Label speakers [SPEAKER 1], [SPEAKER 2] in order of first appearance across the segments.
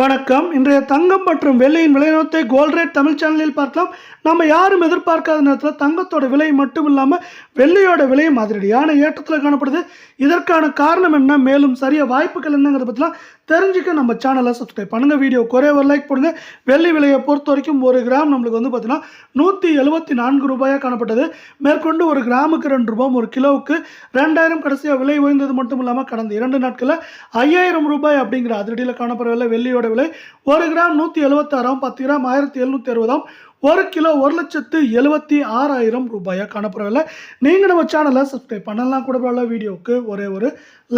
[SPEAKER 1] வணக்கம். இன்றைய தங்கம் மற்றும் வெள்ளியின் விலைநிறுவனத்தை கோல்ட் ரேட் தமிழ் சேனலில் பார்க்கலாம். நம்ம யாரும் எதிர்பார்க்காத நேரத்தில் தங்கத்தோட விலை மட்டும் இல்லாமல் வெள்ளியோட விலையும் அதிரடியான ஏற்றத்தில் காணப்படுது. இதற்கான காரணம் என்ன? மேலும் சரிய வாய்ப்புகள் என்னங்கிறத பற்றிலாம் தெரிஞ்சுக்க நம்ம சேனலை சப்ஸ்கிரைப் பண்ணுங்கள் வீடியோ குறைய ஒரு லைக் போடுங்க. வெள்ளி விலையை பொறுத்த வரைக்கும் ஒரு கிராம் நம்மளுக்கு வந்து பார்த்தீங்கன்னா நூற்றி எழுபத்தி நான்கு ரூபாயாக காணப்பட்டது. மேற்கொண்டு ஒரு கிராமுக்கு ரெண்டு ரூபாய் ஒரு கிலோவுக்கு ரெண்டாயிரம் கடைசியாக விலை உயர்ந்தது மட்டும் இல்லாமல் கடந்த இரண்டு நாட்களில் ஐயாயிரம் ரூபாய் அப்படிங்கிற அதிரடியில் காணப்படவில்லை வெள்ளியோட விலை ஒரு கிராம் நூற்றி எழுபத்தாறாம் பத்து கிராம் ஆயிரத்தி எழுநூற்றி அறுபதாம் ஒரு கிலோ ஒரு லட்சத்து எழுபத்தி ஆறாயிரம் ரூபாயாக காணப்படவில்லை. நீங்கள் நம்ம சேனலை சப்ஸ்கிரைப் பண்ணலாம். கூட பரவாயில்ல வீடியோவுக்கு ஒரே ஒரு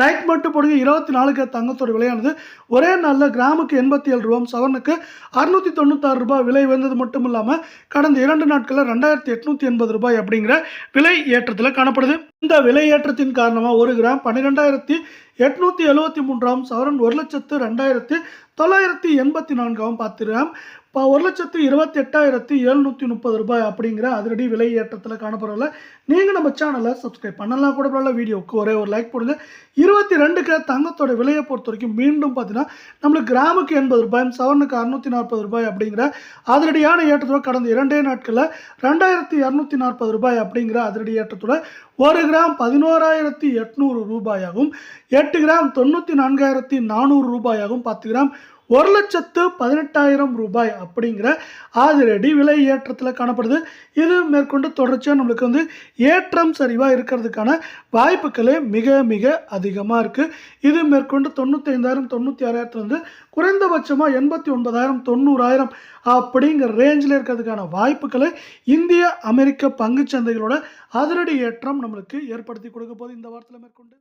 [SPEAKER 1] லைக் மட்டும் போடுங்க. இருபத்தி நாலுக்கு தங்கத்தோட விலையானது ஒரே நாளில் கிராமுக்கு எண்பத்தி ஏழு ரூபாய் சவரனுக்கு அறுநூற்றி தொண்ணூத்தாறு ரூபாய் விலை வந்தது மட்டும் இல்லாமல் கடந்த இரண்டு நாட்களில் ரெண்டாயிரத்தி எட்நூற்றி எண்பது ரூபாய் அப்படிங்கிற விலை ஏற்றத்தில் காணப்படுது. இந்த விலையேற்றத்தின் காரணமாக ஒரு கிராம் பன்னிரெண்டாயிரத்தி எட்நூற்றி எழுபத்தி மூன்றாம் சவரன் ஒரு லட்சத்து ரெண்டாயிரத்து தொள்ளாயிரத்தி எண்பத்தி நான்காம் பார்த்துருக்கோம் கிராம் இப்போ ஒரு லட்சத்து இருபத்தி எட்டாயிரத்தி எழுநூற்றி முப்பது ரூபாய் அப்படிங்கிற அதிரடி விலை ஏற்றத்தில் காணப்படவில்லை நீங்கள் நம்ம சேனலை சப்ஸ்கிரைப் பண்ணலாம். கூட பரவாயில்ல வீடியோவுக்கு ஒரே ஒரு லைக் போடுங்க. இருபத்தி ரெண்டுக்கு தங்கத்தோட விலையை பொறுத்த வரைக்கும் மீண்டும் பார்த்தீங்கன்னா நம்மளுக்கு கிராமுக்கு எண்பது ரூபாயும் சவரனுக்கு அறுநூற்றி நாற்பது ரூபாய் அப்படிங்கிற அதிரடியான ஏற்றத்தோட கடந்த இரண்டே நாட்களில் ரெண்டாயிரத்தி இரநூத்தி நாற்பது ரூபாய் அப்படிங்கிற அதிரடி ஏற்றத்தோட ஒரு கிராம் பதினோராயிரத்தி எட்நூறு ரூபாயாகவும் எட்டு கிராம் தொண்ணூற்றி நான்காயிரத்தி நானூறு ரூபாயாகவும் பத்து கிராம் ஒரு லட்சத்து பதினெட்டாயிரம் ரூபாய் அப்படிங்கிற ஆதிரடி விலை ஏற்றத்தில் காணப்படுது. இது மேற்கொண்டு தொடர்ச்சியாக நம்மளுக்கு வந்து ஏற்றம் சரிவாக இருக்கிறதுக்கான வாய்ப்புகளே மிக மிக அதிகமாக இருக்குது இது மேற்கொண்டு தொண்ணூத்தைந்தாயிரம் தொண்ணூற்றி ஆறாயிரத்துலேருந்து குறைந்தபட்சமாக எண்பத்தி ஒன்பதாயிரம் தொண்ணூறாயிரம் அப்படிங்கிற ரேஞ்சில் இருக்கிறதுக்கான வாய்ப்புகளை இந்திய அமெரிக்க பங்கு சந்தைகளோட அதிரடி ஏற்றம் நம்மளுக்கு ஏற்படுத்தி கொடுக்க போது இந்த வாரத்தில் மேற்கொண்டு.